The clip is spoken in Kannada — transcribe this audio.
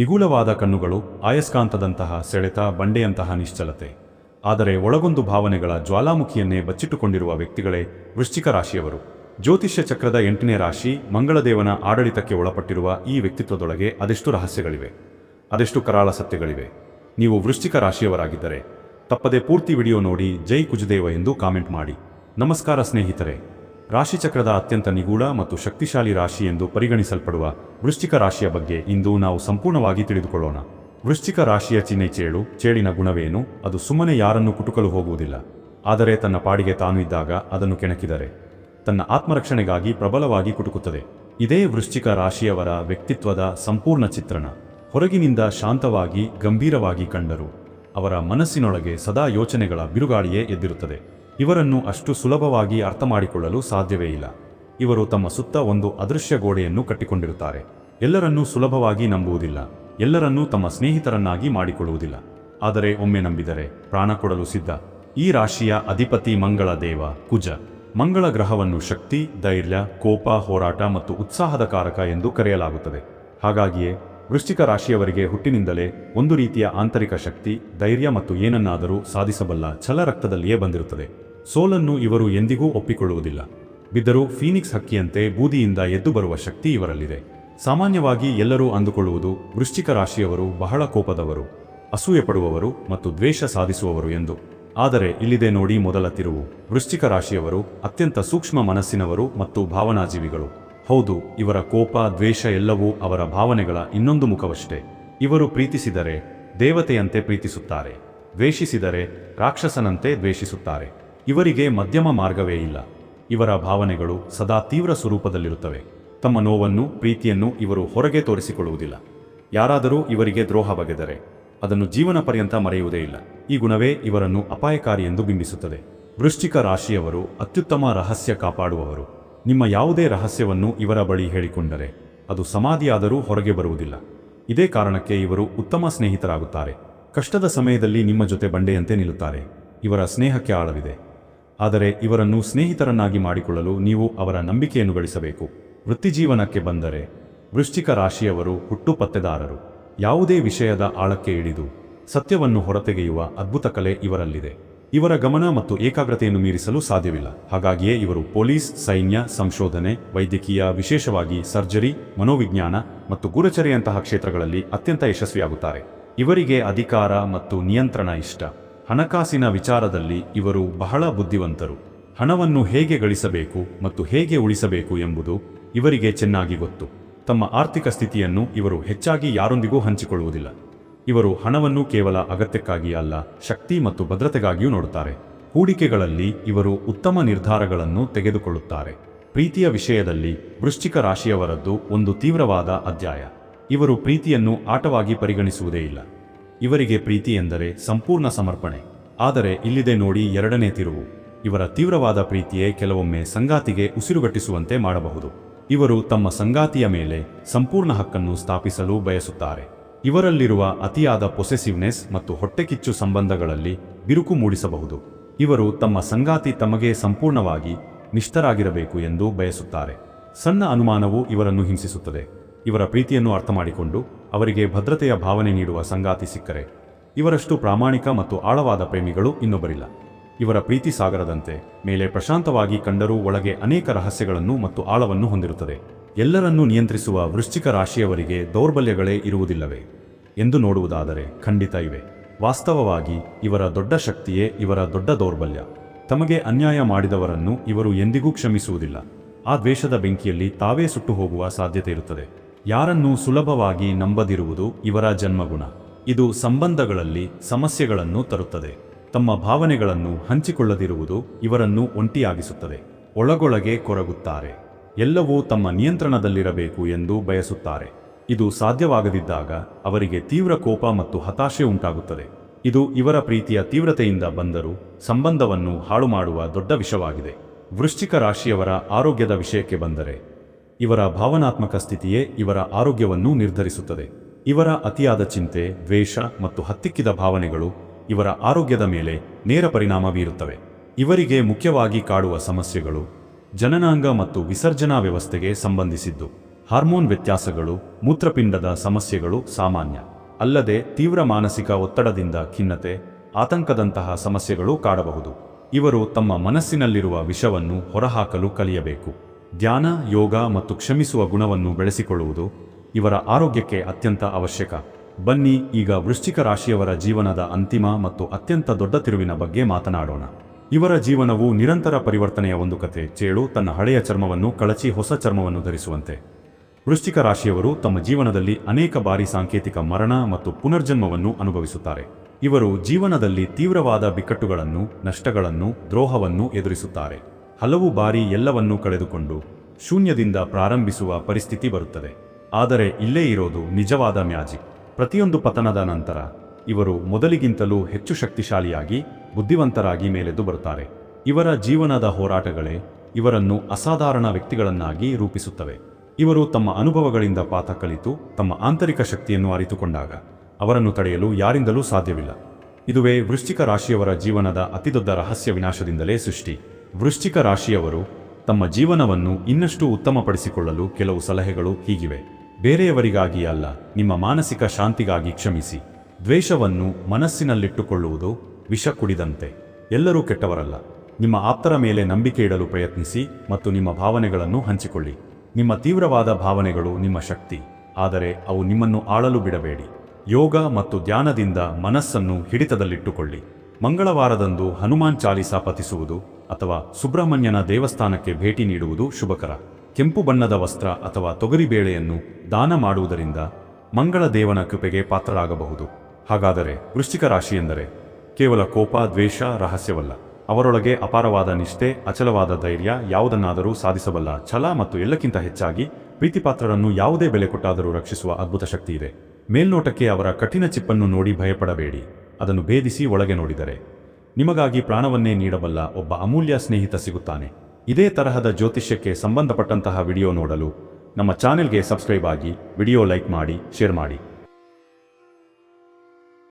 ನಿಗೂಢವಾದ ಕಣ್ಣುಗಳು ಆಯಸ್ಕಾಂತದಂತಹ ಸೆಳೆತ ಬಂಡೆಯಂತಹ ನಿಶ್ಚಲತೆ. ಆದರೆ ಒಳಗೊಂದು ಭಾವನೆಗಳ ಜ್ವಾಲಾಮುಖಿಯನ್ನೇ ಬಚ್ಚಿಟ್ಟುಕೊಂಡಿರುವ ವ್ಯಕ್ತಿಗಳೇ ವೃಶ್ಚಿಕ ರಾಶಿಯವರು. ಜ್ಯೋತಿಷ್ಯ ಚಕ್ರದ ಎಂಟನೇ ರಾಶಿ ಮಂಗಳದೇವನ ಆಡಳಿತಕ್ಕೆ ಒಳಪಟ್ಟಿರುವ ಈ ವ್ಯಕ್ತಿತ್ವದೊಳಗೆ ಅದೆಷ್ಟು ರಹಸ್ಯಗಳಿವೆ? ಅದೆಷ್ಟು ಕರಾಳ ಸತ್ಯಗಳಿವೆ? ನೀವು ವೃಶ್ಚಿಕ ರಾಶಿಯವರಾಗಿದ್ದರೆ ತಪ್ಪದೆ ಪೂರ್ತಿ ವಿಡಿಯೋ ನೋಡಿ ಜೈ ಕುಜದೇವ ಎಂದು ಕಾಮೆಂಟ್ ಮಾಡಿ. ನಮಸ್ಕಾರ ಸ್ನೇಹಿತರೆ. ರಾಶಿಚಕ್ರದ ಅತ್ಯಂತ ನಿಗೂಢ ಮತ್ತು ಶಕ್ತಿಶಾಲಿ ರಾಶಿ ಎಂದು ಪರಿಗಣಿಸಲ್ಪಡುವ ವೃಶ್ಚಿಕ ರಾಶಿಯ ಬಗ್ಗೆ ಇಂದು ನಾವು ಸಂಪೂರ್ಣವಾಗಿ ತಿಳಿದುಕೊಳ್ಳೋಣ. ವೃಶ್ಚಿಕ ರಾಶಿಯ ಚಿಹ್ನೆ ಚೇಳು, ಚೇಳಿನ ಗುಣವೇನು, ಅದು ಸುಮ್ಮನೆ ಯಾರನ್ನು ಕುಟುಕಲು ಹೋಗುವುದಿಲ್ಲ. ಆದರೆ ತನ್ನ ಪಾಡಿಗೆ ತಾನು ಇದ್ದಾಗ ಅದನ್ನು ಕೆಣಕಿದರೆ. ತನ್ನ ಆತ್ಮರಕ್ಷಣೆಗಾಗಿ ಪ್ರಬಲವಾಗಿ ಕುಟುಕುತ್ತದೆ. ಇದೇ ವೃಶ್ಚಿಕ ರಾಶಿಯವರ ವ್ಯಕ್ತಿತ್ವದ ಸಂಪೂರ್ಣ ಚಿತ್ರಣ. ಹೊರಗಿನಿಂದ ಶಾಂತವಾಗಿ, ಗಂಭೀರವಾಗಿ ಕಂಡರು. ಅವರ ಮನಸ್ಸಿನೊಳಗೆ ಸದಾ ಯೋಚನೆಗಳ ಬಿರುಗಾಳಿಯೇ ಎದ್ದಿರುತ್ತದೆ. ಇವರನ್ನು ಅಷ್ಟು ಸುಲಭವಾಗಿ ಅರ್ಥ ಮಾಡಿಕೊಳ್ಳಲು ಸಾಧ್ಯವೇ ಇಲ್ಲ. ಇವರು ತಮ್ಮ ಸುತ್ತ ಒಂದು ಅದೃಶ್ಯ ಗೋಡೆಯನ್ನು ಕಟ್ಟಿಕೊಂಡಿರುತ್ತಾರೆ. ಎಲ್ಲರನ್ನೂ ಸುಲಭವಾಗಿ ನಂಬುವುದಿಲ್ಲ. ಎಲ್ಲರನ್ನೂ ತಮ್ಮ ಸ್ನೇಹಿತರನ್ನಾಗಿ ಮಾಡಿಕೊಳ್ಳುವುದಿಲ್ಲ. ಆದರೆ ಒಮ್ಮೆ ನಂಬಿದರೆ ಪ್ರಾಣ ಕೊಡಲು ಸಿದ್ಧ. ಈ ರಾಶಿಯ ಅಧಿಪತಿ ಮಂಗಳ ದೇವ, ಕುಜ. ಮಂಗಳ ಗ್ರಹವನ್ನು ಶಕ್ತಿ, ಧೈರ್ಯ, ಕೋಪ, ಹೋರಾಟ ಮತ್ತು ಉತ್ಸಾಹದ ಕಾರಕ ಎಂದು ಕರೆಯಲಾಗುತ್ತದೆ. ಹಾಗಾಗಿಯೇ ವೃಶ್ಚಿಕ ರಾಶಿಯವರಿಗೆ ಹುಟ್ಟಿನಿಂದಲೇ ಒಂದು ರೀತಿಯ ಆಂತರಿಕ ಶಕ್ತಿ, ಧೈರ್ಯ ಮತ್ತು ಏನನ್ನಾದರೂ ಸಾಧಿಸಬಲ್ಲ ಛಲ ರಕ್ತದಲ್ಲಿಯೇ ಬಂದಿರುತ್ತದೆ. ಸೋಲನ್ನು ಇವರು ಎಂದಿಗೂ ಒಪ್ಪಿಕೊಳ್ಳುವುದಿಲ್ಲ. ಬಿದ್ದರೂ ಫೀನಿಕ್ಸ್ ಹಕ್ಕಿಯಂತೆ ಬೂದಿಯಿಂದ ಎದ್ದು ಬರುವ ಶಕ್ತಿ ಇವರಲ್ಲಿದೆ. ಸಾಮಾನ್ಯವಾಗಿ ಎಲ್ಲರೂ ಅಂದುಕೊಳ್ಳುವುದು ವೃಶ್ಚಿಕ ರಾಶಿಯವರು ಬಹಳ ಕೋಪದವರು, ಅಸೂಯೆ ಪಡುವವರು ಮತ್ತು ದ್ವೇಷ ಸಾಧಿಸುವವರು ಎಂದು. ಆದರೆ ಇಲ್ಲಿದೆ ನೋಡಿ ಮೊದಲ ತಿರುವು. ವೃಶ್ಚಿಕ ರಾಶಿಯವರು ಅತ್ಯಂತ ಸೂಕ್ಷ್ಮ ಮನಸ್ಸಿನವರು ಮತ್ತು ಭಾವನಾಜೀವಿಗಳು. ಹೌದು, ಇವರ ಕೋಪ, ದ್ವೇಷ ಎಲ್ಲವೂ ಅವರ ಭಾವನೆಗಳ ಇನ್ನೊಂದು ಮುಖವಷ್ಟೇ. ಇವರು ಪ್ರೀತಿಸಿದರೆ ದೇವತೆಯಂತೆ ಪ್ರೀತಿಸುತ್ತಾರೆ. ದ್ವೇಷಿಸಿದರೆ ರಾಕ್ಷಸನಂತೆ ದ್ವೇಷಿಸುತ್ತಾರೆ. ಇವರಿಗೆ ಮಧ್ಯಮ ಮಾರ್ಗವೇ ಇಲ್ಲ. ಇವರ ಭಾವನೆಗಳು ಸದಾ ತೀವ್ರ ಸ್ವರೂಪದಲ್ಲಿರುತ್ತವೆ. ತಮ್ಮ ನೋವನ್ನು, ಪ್ರೀತಿಯನ್ನು ಇವರು ಹೊರಗೆ ತೋರಿಸಿಕೊಳ್ಳುವುದಿಲ್ಲ. ಯಾರಾದರೂ ಇವರಿಗೆ ದ್ರೋಹ ಬಗೆದರೆ, ಅದನ್ನು ಜೀವನ ಪರ್ಯಂತ ಮರೆಯುವುದೇ ಇಲ್ಲ. ಈ ಗುಣವೇ ಇವರನ್ನು ಅಪಾಯಕಾರಿ ಎಂದು ಬಿಂಬಿಸುತ್ತದೆ. ವೃಶ್ಚಿಕ ರಾಶಿಯವರು ಅತ್ಯುತ್ತಮ ರಹಸ್ಯ ಕಾಪಾಡುವವರು. ನಿಮ್ಮ ಯಾವುದೇ ರಹಸ್ಯವನ್ನು ಇವರ ಬಳಿ ಹೇಳಿಕೊಂಡರೆ, ಅದು ಸಮಾಧಿಯಾದರೂ ಹೊರಗೆ ಬರುವುದಿಲ್ಲ. ಇದೇ ಕಾರಣಕ್ಕೆ ಇವರು ಉತ್ತಮ ಸ್ನೇಹಿತರಾಗುತ್ತಾರೆ. ಕಷ್ಟದ ಸಮಯದಲ್ಲಿ ನಿಮ್ಮ ಜೊತೆ ಬಂಡೆಯಂತೆ ನಿಲ್ಲುತ್ತಾರೆ. ಇವರ ಸ್ನೇಹಕ್ಕೆ ಆಳವಿದೆ. ಆದರೆ ಇವರನ್ನು ಸ್ನೇಹಿತರನ್ನಾಗಿ ಮಾಡಿಕೊಳ್ಳಲು ನೀವು ಅವರ ನಂಬಿಕೆಯನ್ನು ಗಳಿಸಬೇಕು. ವೃತ್ತಿಜೀವನಕ್ಕೆ ಬಂದರೆ ವೃಶ್ಚಿಕ ರಾಶಿಯವರು ಹುಟ್ಟು ಪತ್ತೆದಾರರು ಯಾವುದೇ ವಿಷಯದ ಆಳಕ್ಕೆ ಇಳಿದು ಸತ್ಯವನ್ನು ಹೊರತೆಗೆಯುವ ಅದ್ಭುತ ಕಲೆ ಇವರಲ್ಲಿದೆ. ಇವರ ಗಮನ ಮತ್ತು ಏಕಾಗ್ರತೆಯನ್ನು ಮೀರಿಸಲು ಸಾಧ್ಯವಿಲ್ಲ. ಹಾಗಾಗಿಯೇ ಇವರು ಪೊಲೀಸ್, ಸೈನ್ಯ, ಸಂಶೋಧನೆ, ವೈದ್ಯಕೀಯ, ವಿಶೇಷವಾಗಿ ಸರ್ಜರಿ, ಮನೋವಿಜ್ಞಾನ ಮತ್ತು ಗುರುಚರೆಯಂತಹ ಕ್ಷೇತ್ರಗಳಲ್ಲಿ ಅತ್ಯಂತ ಯಶಸ್ವಿಯಾಗುತ್ತಾರೆ. ಇವರಿಗೆ ಅಧಿಕಾರ ಮತ್ತು ನಿಯಂತ್ರಣ ಇಷ್ಟ. ಹಣಕಾಸಿನ ವಿಚಾರದಲ್ಲಿ ಇವರು ಬಹಳ ಬುದ್ಧಿವಂತರು. ಹಣವನ್ನು ಹೇಗೆ ಗಳಿಸಬೇಕು ಮತ್ತು ಹೇಗೆ ಉಳಿಸಬೇಕು ಎಂಬುದು ಇವರಿಗೆ ಚೆನ್ನಾಗಿ ಗೊತ್ತು. ತಮ್ಮ ಆರ್ಥಿಕ ಸ್ಥಿತಿಯನ್ನು ಇವರು ಹೆಚ್ಚಾಗಿ ಯಾರೊಂದಿಗೂ ಹಂಚಿಕೊಳ್ಳುವುದಿಲ್ಲ. ಇವರು ಹಣವನ್ನು ಕೇವಲ ಅಗತ್ಯಕ್ಕಾಗಿ ಅಲ್ಲ, ಶಕ್ತಿ ಮತ್ತು ಭದ್ರತೆಗಾಗಿಯೂ ನೋಡುತ್ತಾರೆ. ಹೂಡಿಕೆಗಳಲ್ಲಿ ಇವರು ಉತ್ತಮ ನಿರ್ಧಾರಗಳನ್ನು ತೆಗೆದುಕೊಳ್ಳುತ್ತಾರೆ. ಪ್ರೀತಿಯ ವಿಷಯದಲ್ಲಿ ವೃಶ್ಚಿಕ ರಾಶಿಯವರದ್ದು ಒಂದು ತೀವ್ರವಾದ ಅಧ್ಯಾಯ. ಇವರು ಪ್ರೀತಿಯನ್ನು ಆಟವಾಗಿ ಪರಿಗಣಿಸುವುದೇ ಇಲ್ಲ. ಇವರಿಗೆ ಪ್ರೀತಿ ಎಂದರೆ ಸಂಪೂರ್ಣ ಸಮರ್ಪಣೆ. ಆದರೆ ಇಲ್ಲಿದೆ ನೋಡಿ ಎರಡನೇ ತಿರುವು. ಇವರ ತೀವ್ರವಾದ ಪ್ರೀತಿಯೇ ಕೆಲವೊಮ್ಮೆ ಸಂಗಾತಿಗೆ ಉಸಿರುಗಟ್ಟಿಸುವಂತೆ ಮಾಡಬಹುದು. ಇವರು ತಮ್ಮ ಸಂಗಾತಿಯ ಮೇಲೆ ಸಂಪೂರ್ಣ ಹಕ್ಕನ್ನು ಸ್ಥಾಪಿಸಲು ಬಯಸುತ್ತಾರೆ. ಇವರಲ್ಲಿರುವ ಅತಿಯಾದ ಪೊಸೆಸಿವ್ನೆಸ್ ಮತ್ತು ಹೊಟ್ಟೆಕಿಚ್ಚು ಸಂಬಂಧಗಳಲ್ಲಿ ಬಿರುಕು ಮೂಡಿಸಬಹುದು. ಇವರು ತಮ್ಮ ಸಂಗಾತಿ ತಮಗೆ ಸಂಪೂರ್ಣವಾಗಿ ನಿಷ್ಠರಾಗಿರಬೇಕು ಎಂದು ಬಯಸುತ್ತಾರೆ. ಸಣ್ಣ ಅನುಮಾನವು ಇವರನ್ನು ಹಿಂಸಿಸುತ್ತದೆ. ಇವರ ಪ್ರೀತಿಯನ್ನು ಅರ್ಥ ಮಾಡಿಕೊಂಡು ಅವರಿಗೆ ಭದ್ರತೆಯ ಭಾವನೆ ನೀಡುವ ಸಂಗಾತಿ ಸಿಕ್ಕರೆ. ಇವರಷ್ಟು ಪ್ರಾಮಾಣಿಕ ಮತ್ತು ಆಳವಾದ ಪ್ರೇಮಿಗಳು ಇನ್ನೊಬ್ಬರಿಲ್ಲ. ಇವರ ಪ್ರೀತಿ ಸಾಗರದಂತೆ ಮೇಲೆ ಪ್ರಶಾಂತವಾಗಿ ಕಂಡರೂ ಒಳಗೆ ಅನೇಕ ರಹಸ್ಯಗಳನ್ನು ಮತ್ತು ಆಳವನ್ನು ಹೊಂದಿರುತ್ತದೆ. ಎಲ್ಲರನ್ನೂ ನಿಯಂತ್ರಿಸುವ ವೃಶ್ಚಿಕ ರಾಶಿಯವರಿಗೆ ದೌರ್ಬಲ್ಯಗಳೇ ಇರುವುದಿಲ್ಲವೇ? ಎಂದು ನೋಡುವುದಾದರೆ ಖಂಡಿತ ಇವೆ. ವಾಸ್ತವವಾಗಿ ಇವರ ದೊಡ್ಡ ಶಕ್ತಿಯೇ ಇವರ ದೊಡ್ಡ ದೌರ್ಬಲ್ಯ. ತಮಗೆ ಅನ್ಯಾಯ ಮಾಡಿದವರನ್ನು ಇವರು ಎಂದಿಗೂ ಕ್ಷಮಿಸುವುದಿಲ್ಲ. ಆ ದ್ವೇಷದ ಬೆಂಕಿಯಲ್ಲಿ ತಾವೇ ಸುಟ್ಟು ಹೋಗುವ ಸಾಧ್ಯತೆ ಇರುತ್ತದೆ. ಯಾರನ್ನೂ ಸುಲಭವಾಗಿ ನಂಬದಿರುವುದು ಇವರ ಜನ್ಮಗುಣ. ಇದು ಸಂಬಂಧಗಳಲ್ಲಿ ಸಮಸ್ಯೆಗಳನ್ನು ತರುತ್ತದೆ. ತಮ್ಮ ಭಾವನೆಗಳನ್ನು ಹಂಚಿಕೊಳ್ಳದಿರುವುದು ಇವರನ್ನು ಒಂಟಿಯಾಗಿಸುತ್ತದೆ. ಒಳಗೊಳಗೆ ಕೊರಗುತ್ತಾರೆ. ಎಲ್ಲವೂ ತಮ್ಮ ನಿಯಂತ್ರಣದಲ್ಲಿರಬೇಕು ಎಂದು ಬಯಸುತ್ತಾರೆ. ಇದು ಸಾಧ್ಯವಾಗದಿದ್ದಾಗ ಅವರಿಗೆ ತೀವ್ರ ಕೋಪ ಮತ್ತು ಹತಾಶೆ ಉಂಟಾಗುತ್ತದೆ. ಇದು ಇವರ ಪ್ರೀತಿಯ ತೀವ್ರತೆಯಿಂದ ಬಂದರೂ ಸಂಬಂಧವನ್ನು ಹಾಳು ಮಾಡುವ ದೊಡ್ಡ ವಿಷವಾಗಿದೆ. ವೃಶ್ಚಿಕ ರಾಶಿಯವರ ಆರೋಗ್ಯದ ವಿಷಯಕ್ಕೆ ಬಂದರೆ ಇವರ ಭಾವನಾತ್ಮಕ ಸ್ಥಿತಿಯೇ ಇವರ ಆರೋಗ್ಯವನ್ನು ನಿರ್ಧರಿಸುತ್ತದೆ. ಇವರ ಅತಿಯಾದ ಚಿಂತೆ, ದ್ವೇಷ ಮತ್ತು ಹತ್ತಿಕ್ಕಿದ ಭಾವನೆಗಳು ಇವರ ಆರೋಗ್ಯದ ಮೇಲೆ ನೇರ ಪರಿಣಾಮ ಬೀರುತ್ತವೆ. ಇವರಿಗೆ ಮುಖ್ಯವಾಗಿ ಕಾಡುವ ಸಮಸ್ಯೆಗಳು ಜನನಾಂಗ ಮತ್ತು ವಿಸರ್ಜನಾ ವ್ಯವಸ್ಥೆಗೆ ಸಂಬಂಧಿಸಿದ್ದು. ಹಾರ್ಮೋನ್ ವ್ಯತ್ಯಾಸಗಳು, ಮೂತ್ರಪಿಂಡದ ಸಮಸ್ಯೆಗಳು ಸಾಮಾನ್ಯ. ಅಲ್ಲದೆ ತೀವ್ರ ಮಾನಸಿಕ ಒತ್ತಡದಿಂದ ಖಿನ್ನತೆ, ಆತಂಕದಂತಹ ಸಮಸ್ಯೆಗಳು ಕಾಡಬಹುದು. ಇವರು ತಮ್ಮ ಮನಸ್ಸಿನಲ್ಲಿರುವ ವಿಷವನ್ನು ಹೊರಹಾಕಲು ಕಲಿಯಬೇಕು. ಧ್ಯಾನ, ಯೋಗ ಮತ್ತು ಕ್ಷಮಿಸುವ ಗುಣವನ್ನು ಬೆಳೆಸಿಕೊಳ್ಳುವುದು ಇವರ ಆರೋಗ್ಯಕ್ಕೆ ಅತ್ಯಂತ ಅವಶ್ಯಕ. ಬನ್ನಿ, ಈಗ ವೃಶ್ಚಿಕ ರಾಶಿಯವರ ಜೀವನದ ಅಂತಿಮ ಮತ್ತು ಅತ್ಯಂತ ದೊಡ್ಡ ತಿರುವಿನ ಬಗ್ಗೆ ಮಾತನಾಡೋಣ. ಇವರ ಜೀವನವು ನಿರಂತರ ಪರಿವರ್ತನೆಯ ಒಂದು ಕತೆ ಚೇಳು ತನ್ನ ಹಳೆಯ ಚರ್ಮವನ್ನು ಕಳಚಿ ಹೊಸ ಚರ್ಮವನ್ನು ಧರಿಸುವಂತೆ. ವೃಶ್ಚಿಕ ರಾಶಿಯವರು ತಮ್ಮ ಜೀವನದಲ್ಲಿ ಅನೇಕ ಬಾರಿ ಸಾಂಕೇತಿಕ ಮರಣ ಮತ್ತು ಪುನರ್ಜನ್ಮವನ್ನು ಅನುಭವಿಸುತ್ತಾರೆ. ಇವರು ಜೀವನದಲ್ಲಿ ತೀವ್ರವಾದ ಬಿಕ್ಕಟ್ಟುಗಳನ್ನು, ನಷ್ಟಗಳನ್ನು, ದ್ರೋಹವನ್ನು ಎದುರಿಸುತ್ತಾರೆ. ಹಲವು ಬಾರಿ ಎಲ್ಲವನ್ನೂ ಕಳೆದುಕೊಂಡು ಶೂನ್ಯದಿಂದ ಪ್ರಾರಂಭಿಸುವ ಪರಿಸ್ಥಿತಿ ಬರುತ್ತದೆ. ಆದರೆ ಇಲ್ಲೇ ಇರೋದು ನಿಜವಾದ ಮ್ಯಾಜಿಕ್. ಪ್ರತಿಯೊಂದು ಪತನದ ನಂತರ ಇವರು ಮೊದಲಿಗಿಂತಲೂ ಹೆಚ್ಚು ಶಕ್ತಿಶಾಲಿಯಾಗಿ, ಬುದ್ಧಿವಂತರಾಗಿ ಮೇಲೆದ್ದು ಬರುತ್ತಾರೆ. ಇವರ ಜೀವನದ ಹೋರಾಟಗಳೇ ಇವರನ್ನು ಅಸಾಧಾರಣ ವ್ಯಕ್ತಿಗಳನ್ನಾಗಿ ರೂಪಿಸುತ್ತವೆ. ಇವರು ತಮ್ಮ ಅನುಭವಗಳಿಂದ ಪಾಠ ಕಲಿತು ತಮ್ಮ ಆಂತರಿಕ ಶಕ್ತಿಯನ್ನು ಅರಿತುಕೊಂಡಾಗ ಅವರನ್ನು ತಡೆಯಲು ಯಾರಿಂದಲೂ ಸಾಧ್ಯವಿಲ್ಲ. ಇದುವೇ ವೃಶ್ಚಿಕ ರಾಶಿಯವರ ಜೀವನದ ಅತಿದೊಡ್ಡ ರಹಸ್ಯ ವಿನಾಶದಿಂದಲೇ ಸೃಷ್ಟಿ. ವೃಶ್ಚಿಕ ರಾಶಿಯವರು ತಮ್ಮ ಜೀವನವನ್ನು ಇನ್ನಷ್ಟು ಉತ್ತಮಪಡಿಸಿಕೊಳ್ಳಲು ಕೆಲವು ಸಲಹೆಗಳು ಹೀಗಿವೆ. ಬೇರೆಯವರಿಗಾಗಿ ಅಲ್ಲ, ನಿಮ್ಮ ಮಾನಸಿಕ ಶಾಂತಿಗಾಗಿ ಕ್ಷಮಿಸಿ. ದ್ವೇಷವನ್ನು ಮನಸ್ಸಿನಲ್ಲಿಟ್ಟುಕೊಳ್ಳುವುದು ವಿಷ ಕುಡಿದಂತೆ. ಎಲ್ಲರೂ ಕೆಟ್ಟವರಲ್ಲ. ನಿಮ್ಮ ಆಪ್ತರ ಮೇಲೆ ನಂಬಿಕೆ ಇಡಲು ಪ್ರಯತ್ನಿಸಿ ಮತ್ತು ನಿಮ್ಮ ಭಾವನೆಗಳನ್ನು ಹಂಚಿಕೊಳ್ಳಿ. ನಿಮ್ಮ ತೀವ್ರವಾದ ಭಾವನೆಗಳು ನಿಮ್ಮ ಶಕ್ತಿ. ಆದರೆ ಅವು ನಿಮ್ಮನ್ನು ಆಳಲು ಬಿಡಬೇಡಿ. ಯೋಗ ಮತ್ತು ಧ್ಯಾನದಿಂದ ಮನಸ್ಸನ್ನು ಹಿಡಿತದಲ್ಲಿಟ್ಟುಕೊಳ್ಳಿ. ಮಂಗಳವಾರದಂದು ಹನುಮಾನ್ ಚಾಲೀಸ ಪತಿಸುವುದು ಅಥವಾ ಸುಬ್ರಹ್ಮಣ್ಯನ ದೇವಸ್ಥಾನಕ್ಕೆ ಭೇಟಿ ನೀಡುವುದು ಶುಭಕರ. ಕೆಂಪು ಬಣ್ಣದ ವಸ್ತ್ರ ಅಥವಾ ತೊಗರಿಬೇಳೆಯನ್ನು ದಾನ ಮಾಡುವುದರಿಂದ ಮಂಗಳ ದೇವನ ಕೃಪೆಗೆ ಪಾತ್ರರಾಗಬಹುದು. ಹಾಗಾದರೆ ವೃಶ್ಚಿಕ ರಾಶಿ ಎಂದರೆ ಕೇವಲ ಕೋಪ, ದ್ವೇಷ, ರಹಸ್ಯವಲ್ಲ. ಅವರೊಳಗೆ ಅಪಾರವಾದ ನಿಷ್ಠೆ, ಅಚಲವಾದ ಧೈರ್ಯ ಯಾವುದನ್ನಾದರೂ ಸಾಧಿಸಬಲ್ಲ ಛಲ ಮತ್ತು ಎಲ್ಲಕ್ಕಿಂತ ಹೆಚ್ಚಾಗಿ ಪ್ರೀತಿಪಾತ್ರರನ್ನು ಯಾವುದೇ ಬೆಲೆ ಕೊಟ್ಟಾದರೂ ರಕ್ಷಿಸುವ ಅದ್ಭುತ ಶಕ್ತಿ ಇದೆ. ಮೇಲ್ನೋಟಕ್ಕೆ ಅವರ ಕಠಿಣ ಚಿಪ್ಪನ್ನು ನೋಡಿ ಭಯಪಡಬೇಡಿ. ಅದನ್ನು ಭೇದಿಸಿ ಒಳಗೆ ನೋಡಿದರೆ, ನಿಮಗಾಗಿ ಪ್ರಾಣವನ್ನೇ ನೀಡಬಲ್ಲ ಒಬ್ಬ ಅಮೂಲ್ಯ ಸ್ನೇಹಿತ ಸಿಗುತ್ತಾನೆ. ಇದೇ ತರಹದ ಜ್ಯೋತಿಷ್ಯಕ್ಕೆ ಸಂಬಂಧಪಟ್ಟಂತಹ ವಿಡಿಯೋ ನೋಡಲು ನಮ್ಮ ಚಾನೆಲ್ಗೆ ಸಬ್ಸ್ಕ್ರೈಬ್ ಆಗಿ ವಿಡಿಯೋ ಲೈಕ್ ಮಾಡಿ, ಶೇರ್ ಮಾಡಿ.